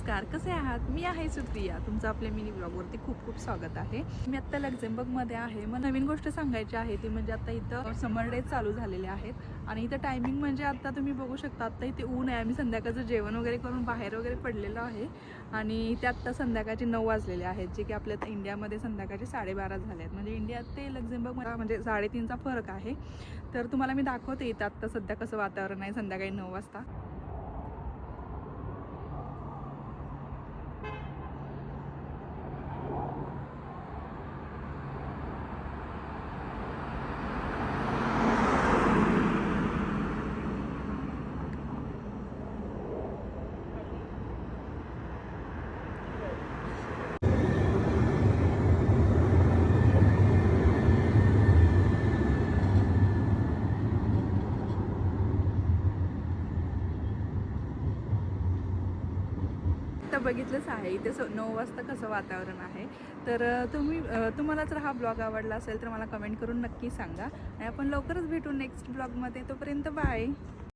नमस्कार कसे आहात? मी आहे सुप्रिया तुमचं आपल्या मिनी ब्लॉगवरती खूप खूप स्वागत आहे. मी आत्ता लक्झेंबर्गमध्ये आहे. मग नवीन गोष्ट सांगायची आहे ती म्हणजे आता इथं समर डे चालू झालेले आहेत आणि इथं टायमिंग म्हणजे आता तुम्ही बघू शकता आत्ता इथे ऊन आहे. आम्ही संध्याकाळचं जेवण वगैरे करून बाहेर वगैरे पडलेलो आहे आणि इथे आत्ता संध्याकाळचे नऊ वाजलेले आहेत जे की आपल्या इंडियामध्ये संध्याकाळचे साडेबारा झाले आहेत. म्हणजे इंडियात ते लक्झेंबर्गमध्ये म्हणजे साडेतीनचा फरक आहे. तर तुम्हाला मी दाखवते इथं आत्ता सध्या कसं वातावरण आहे संध्याकाळी नऊ वाजता. आत्ता बघितलंच आहे. इथे स नऊ वाजता कसं वातावरण आहे. तर तुम्ही तुम्हाला जर हा ब्लॉग आवडला असेल तर मला कमेंट करून नक्की सांगा. आणि आपण लवकरच भेटू नेक्स्ट ब्लॉगमध्ये. तोपर्यंत बाय.